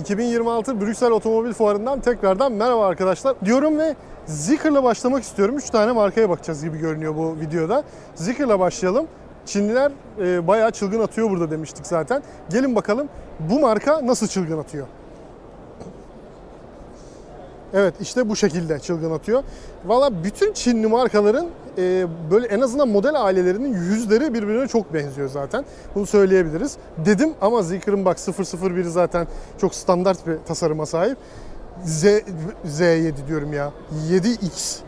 2026 Brüksel Otomobil Fuarı'ndan tekrardan merhaba arkadaşlar diyorum ve Zeekr'la başlamak istiyorum. 3 tane markaya bakacağız gibi görünüyor bu videoda. Zeekr'la başlayalım. Çinliler e, bayağı çılgın atıyor burada demiştik zaten. Gelin bakalım bu marka nasıl çılgın atıyor. Evet işte bu şekilde çılgın atıyor. Valla bütün Çinli markaların e, böyle en azından model ailelerinin yüzleri birbirine çok benziyor zaten. Bunu söyleyebiliriz. Dedim ama Zeekr'ın bak 001 zaten çok standart bir tasarıma sahip. Z, Z7 diyorum ya. 7X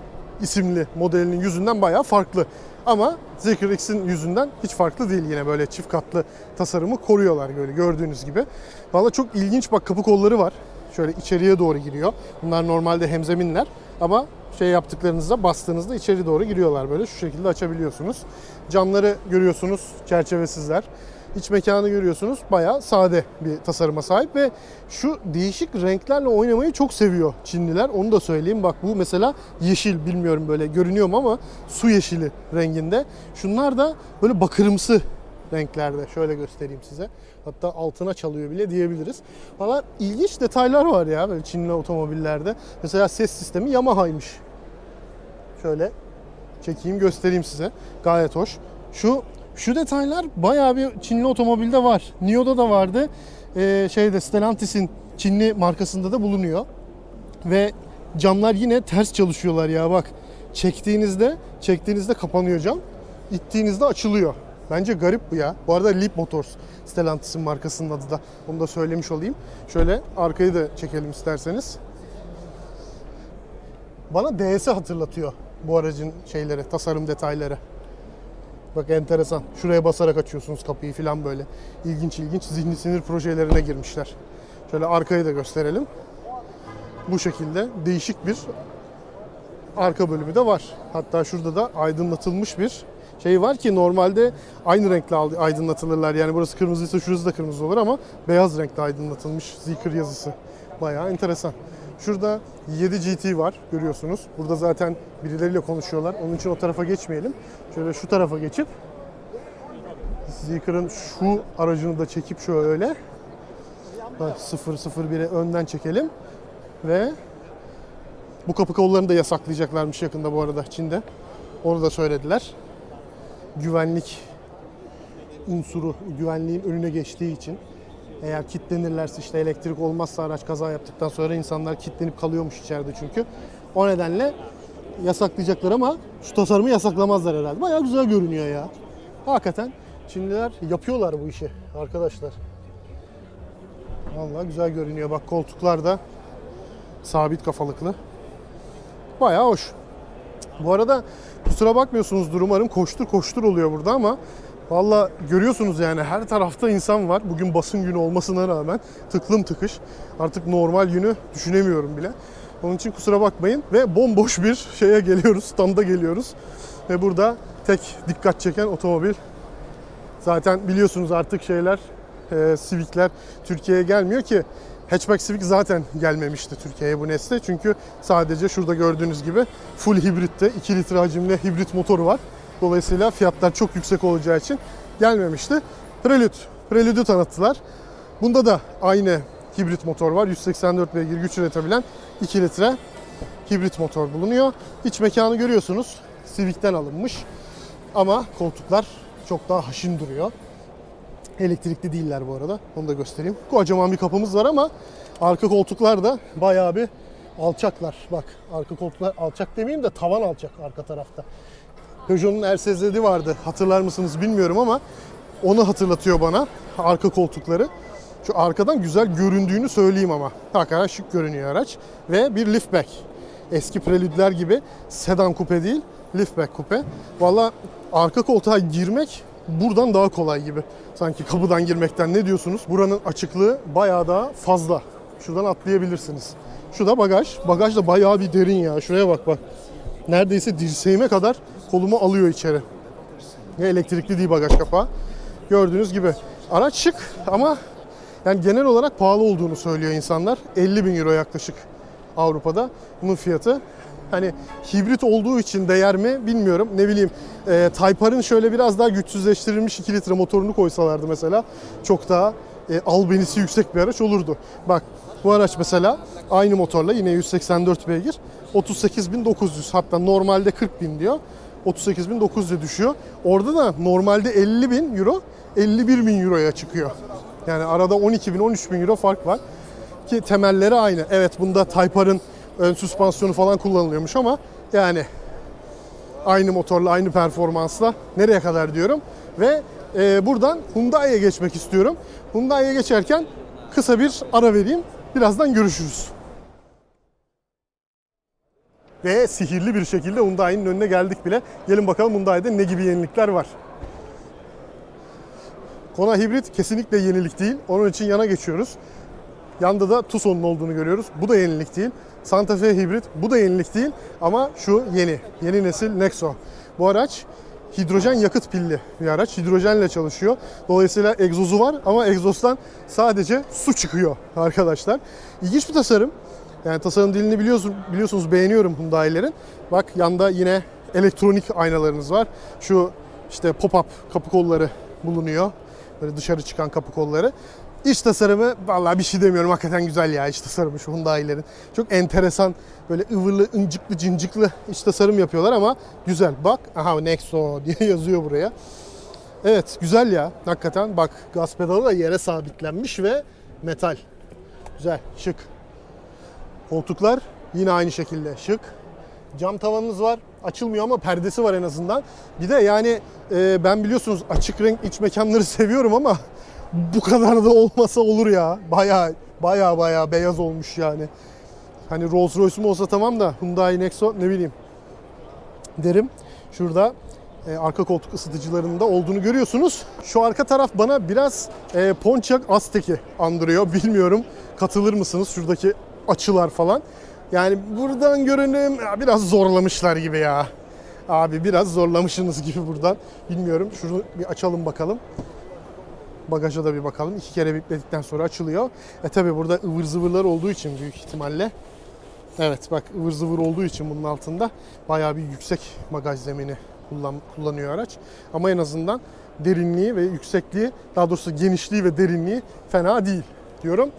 isimli modelinin yüzünden bayağı farklı. Ama Zeekr X'in yüzünden hiç farklı değil yine böyle çift katlı tasarımı koruyorlar böyle gördüğünüz gibi. Valla çok ilginç bak kapı kolları var. Şöyle içeriye doğru giriyor. Bunlar normalde hemzeminler ama şey yaptıklarınızda bastığınızda içeri doğru giriyorlar böyle şu şekilde açabiliyorsunuz. Camları görüyorsunuz çerçevesizler. İç mekanı görüyorsunuz bayağı sade bir tasarıma sahip ve şu değişik renklerle oynamayı çok seviyor Çinliler. Onu da söyleyeyim. Bak bu mesela yeşil bilmiyorum böyle görünüyor mu ama su yeşili renginde. Şunlar da böyle bakırımsı renklerde. Şöyle göstereyim size. Hatta altına çalıyor bile diyebiliriz. Valla ilginç detaylar var ya böyle Çinli otomobillerde. Mesela ses sistemi Yamaha'ymış. Şöyle çekeyim göstereyim size. Gayet hoş. Şu şu detaylar bayağı bir Çinli otomobilde var. Nio'da da vardı. Ee, şeyde Stellantis'in Çinli markasında da bulunuyor. Ve camlar yine ters çalışıyorlar ya bak. Çektiğinizde, çektiğinizde kapanıyor cam. İttiğinizde açılıyor. Bence garip bu ya. Bu arada Leap Motors Stellantis'in markasının adı da. Onu da söylemiş olayım. Şöyle arkayı da çekelim isterseniz. Bana DS'i hatırlatıyor bu aracın şeyleri, tasarım detayları. Bak enteresan. Şuraya basarak açıyorsunuz kapıyı falan böyle. İlginç ilginç zihni sinir projelerine girmişler. Şöyle arkayı da gösterelim. Bu şekilde değişik bir arka bölümü de var. Hatta şurada da aydınlatılmış bir şey var ki normalde aynı renkle aydınlatılırlar. Yani burası kırmızıysa şurası da kırmızı olur ama beyaz renkle aydınlatılmış Zeekr yazısı. Bayağı enteresan. Şurada 7 GT var görüyorsunuz. Burada zaten birileriyle konuşuyorlar. Onun için o tarafa geçmeyelim. Şöyle şu tarafa geçip Zeekr'ın şu aracını da çekip şöyle bak 001'e önden çekelim ve bu kapı kollarını da yasaklayacaklarmış yakında bu arada Çin'de. Onu da söylediler. Güvenlik unsuru, güvenliğin önüne geçtiği için eğer kilitlenirlerse işte elektrik olmazsa araç kaza yaptıktan sonra insanlar kilitlenip kalıyormuş içeride çünkü. O nedenle yasaklayacaklar ama şu tasarımı yasaklamazlar herhalde. Bayağı güzel görünüyor ya. Hakikaten Çinliler yapıyorlar bu işi arkadaşlar. Vallahi güzel görünüyor. Bak koltuklar da sabit kafalıklı. Bayağı hoş. Bu arada kusura bakmıyorsunuzdur umarım koştur koştur oluyor burada ama Valla görüyorsunuz yani her tarafta insan var. Bugün basın günü olmasına rağmen tıklım tıkış. Artık normal günü düşünemiyorum bile. Onun için kusura bakmayın ve bomboş bir şeye geliyoruz, standa geliyoruz. Ve burada tek dikkat çeken otomobil. Zaten biliyorsunuz artık şeyler, e, Civic'ler Türkiye'ye gelmiyor ki. Hatchback Civic zaten gelmemişti Türkiye'ye bu nesle. Çünkü sadece şurada gördüğünüz gibi full hibritte 2 litre hacimli hibrit motoru var. Dolayısıyla fiyatlar çok yüksek olacağı için gelmemişti. Prelude, Prelude'ü tanıttılar. Bunda da aynı hibrit motor var. 184 beygir güç üretebilen 2 litre hibrit motor bulunuyor. İç mekanı görüyorsunuz. Civic'ten alınmış. Ama koltuklar çok daha haşin duruyor. Elektrikli değiller bu arada. Onu da göstereyim. Kocaman bir kapımız var ama arka koltuklar da bayağı bir alçaklar. Bak arka koltuklar alçak demeyeyim de tavan alçak arka tarafta. Peugeot'un RSZ'i vardı. Hatırlar mısınız bilmiyorum ama onu hatırlatıyor bana arka koltukları. Şu arkadan güzel göründüğünü söyleyeyim ama. Hakikaten şık görünüyor araç. Ve bir liftback. Eski Prelude'ler gibi sedan kupe değil, liftback kupe. Valla arka koltuğa girmek buradan daha kolay gibi. Sanki kapıdan girmekten ne diyorsunuz? Buranın açıklığı bayağı daha fazla. Şuradan atlayabilirsiniz. Şu da bagaj. Bagaj da bayağı bir derin ya. Şuraya bak bak. Neredeyse dirseğime kadar kolumu alıyor içeri. Ve elektrikli değil bagaj kapağı. Gördüğünüz gibi. Araç şık ama yani genel olarak pahalı olduğunu söylüyor insanlar. 50 bin euro yaklaşık Avrupa'da bunun fiyatı. Hani hibrit olduğu için değer mi bilmiyorum. Ne bileyim e, Type R'ın şöyle biraz daha güçsüzleştirilmiş 2 litre motorunu koysalardı mesela çok daha e, albenisi yüksek bir araç olurdu. Bak bu araç mesela aynı motorla yine 184 beygir 38.900 hatta normalde 40.000 diyor. 38.900'e düşüyor. Orada da normalde 50.000 euro 51.000 euroya çıkıyor. Yani arada 12.000 13.000 euro fark var. Ki temelleri aynı. Evet bunda Type R'ın ön süspansiyonu falan kullanılıyormuş ama yani aynı motorla aynı performansla nereye kadar diyorum. Ve e, buradan Hyundai'ye geçmek istiyorum. Hyundai'ye geçerken kısa bir ara vereyim. Birazdan görüşürüz. Ve sihirli bir şekilde Hyundai'nin önüne geldik bile. Gelin bakalım Hyundai'de ne gibi yenilikler var. Kona hibrit kesinlikle yenilik değil. Onun için yana geçiyoruz. Yanda da Tucson'un olduğunu görüyoruz. Bu da yenilik değil. Santa Fe hibrit bu da yenilik değil ama şu yeni. Yeni nesil Nexo. Bu araç hidrojen yakıt pilli bir araç. Hidrojenle çalışıyor. Dolayısıyla egzozu var ama egzozdan sadece su çıkıyor arkadaşlar. İlginç bir tasarım. Yani tasarım dilini biliyorsun, biliyorsunuz beğeniyorum Hyundai'lerin. Bak yanda yine elektronik aynalarınız var. Şu işte pop-up kapı kolları bulunuyor. Böyle dışarı çıkan kapı kolları. İç tasarımı vallahi bir şey demiyorum. Hakikaten güzel ya iç tasarımı şu Hyundai'lerin. Çok enteresan böyle ıvırlı, ıncıklı, cinciklı iç tasarım yapıyorlar ama güzel. Bak aha Nexo diye yazıyor buraya. Evet güzel ya hakikaten. Bak gaz pedalı da yere sabitlenmiş ve metal. Güzel, şık. Koltuklar yine aynı şekilde şık. Cam tavanınız var. Açılmıyor ama perdesi var en azından. Bir de yani e, ben biliyorsunuz açık renk iç mekanları seviyorum ama bu kadar da olmasa olur ya. Baya baya baya beyaz olmuş yani. Hani Rolls Royce mu olsa tamam da Hyundai Nexo ne bileyim derim. Şurada e, arka koltuk ısıtıcılarında olduğunu görüyorsunuz. Şu arka taraf bana biraz e, Pontiac Aztek'i andırıyor. Bilmiyorum katılır mısınız şuradaki açılar falan. Yani buradan görünüm biraz zorlamışlar gibi ya. Abi biraz zorlamışsınız gibi buradan. Bilmiyorum. Şunu bir açalım bakalım. Bagaja da bir bakalım. İki kere bipledikten sonra açılıyor. E tabi burada ıvır zıvırlar olduğu için büyük ihtimalle. Evet bak ıvır zıvır olduğu için bunun altında bayağı bir yüksek bagaj zemini kullan, kullanıyor araç. Ama en azından derinliği ve yüksekliği, daha doğrusu genişliği ve derinliği fena değil diyorum.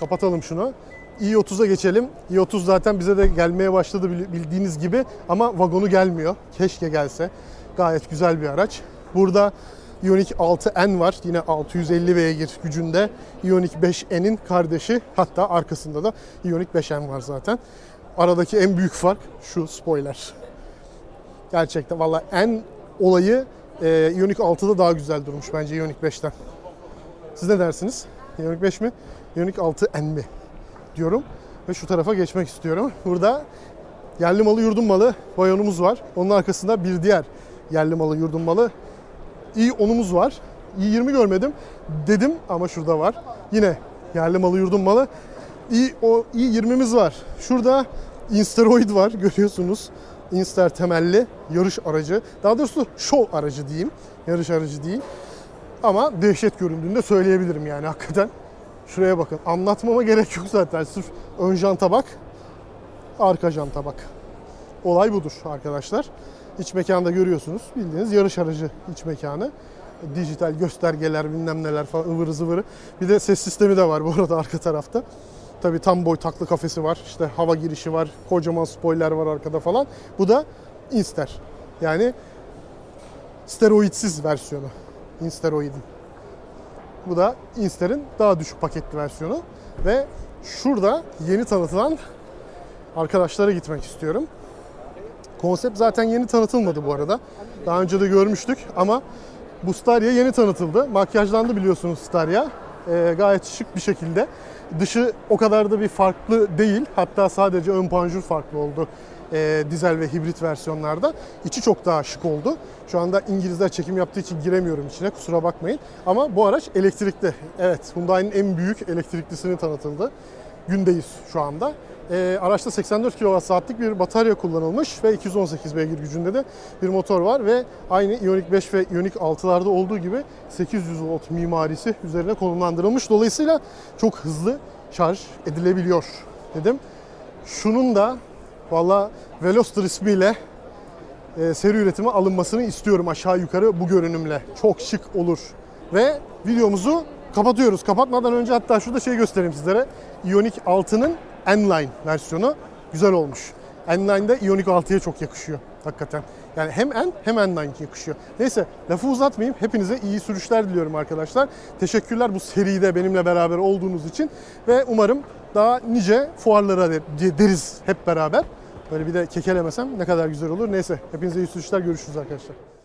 Kapatalım şunu. i30'a geçelim. i30 zaten bize de gelmeye başladı bil- bildiğiniz gibi ama vagonu gelmiyor. Keşke gelse. Gayet güzel bir araç. Burada Ioniq 6N var. Yine 650 beygir gücünde. Ioniq 5N'in kardeşi. Hatta arkasında da Ioniq 5N var zaten. Aradaki en büyük fark şu spoiler. Gerçekten valla en olayı e, Ioniq 6'da daha güzel durmuş bence Ioniq 5'ten. Siz ne dersiniz? Ioniq 5 mi? Ioniq 6N mi? Diyorum. Ve şu tarafa geçmek istiyorum. Burada yerli malı yurdum malı vayonumuz var. Onun arkasında bir diğer yerli malı yurdum malı i10'umuz var. i20 görmedim dedim ama şurada var. Yine yerli malı yurdum malı. i, o, i20'miz var. Şurada Instaroid var görüyorsunuz. Inster temelli yarış aracı. Daha doğrusu show aracı diyeyim. Yarış aracı değil. Ama dehşet göründüğünü de söyleyebilirim yani hakikaten. Şuraya bakın. Anlatmama gerek yok zaten. Sırf ön janta bak. Arka janta bak. Olay budur arkadaşlar. İç mekanda görüyorsunuz. Bildiğiniz yarış aracı iç mekanı. Dijital göstergeler bilmem neler falan ıvırı zıvırı. Bir de ses sistemi de var bu arada arka tarafta. Tabi tam boy taklı kafesi var. İşte hava girişi var. Kocaman spoiler var arkada falan. Bu da Inster. Yani steroidsiz versiyonu. Insteroid'in. Bu da Inster'in daha düşük paketli versiyonu. Ve şurada yeni tanıtılan arkadaşlara gitmek istiyorum. Konsept zaten yeni tanıtılmadı bu arada. Daha önce de görmüştük ama bu Staria yeni tanıtıldı. Makyajlandı biliyorsunuz Staria. Ee, gayet şık bir şekilde. Dışı o kadar da bir farklı değil. Hatta sadece ön panjur farklı oldu ee, dizel ve hibrit versiyonlarda. İçi çok daha şık oldu. Şu anda İngilizler çekim yaptığı için giremiyorum içine kusura bakmayın. Ama bu araç elektrikli. Evet Hyundai'nin en büyük elektriklisini tanıtıldı. Gündeyiz şu anda. Ee, araçta 84 kWh'lik bir batarya kullanılmış ve 218 beygir gücünde de bir motor var ve aynı Ioniq 5 ve Ioniq 6'larda olduğu gibi 800 volt mimarisi üzerine konumlandırılmış. Dolayısıyla çok hızlı şarj edilebiliyor dedim. Şunun da valla Veloster ismiyle e, seri üretime alınmasını istiyorum aşağı yukarı bu görünümle. Çok şık olur. Ve videomuzu kapatıyoruz. Kapatmadan önce hatta şurada şey göstereyim sizlere. Ioniq 6'nın N-Line versiyonu güzel olmuş. N-Line'de Ioniq 6'ya çok yakışıyor hakikaten. Yani hem N hem N-Line yakışıyor. Neyse lafı uzatmayayım. Hepinize iyi sürüşler diliyorum arkadaşlar. Teşekkürler bu seride benimle beraber olduğunuz için. Ve umarım daha nice fuarlara de- deriz hep beraber. Böyle bir de kekelemesem ne kadar güzel olur. Neyse hepinize iyi sürüşler görüşürüz arkadaşlar.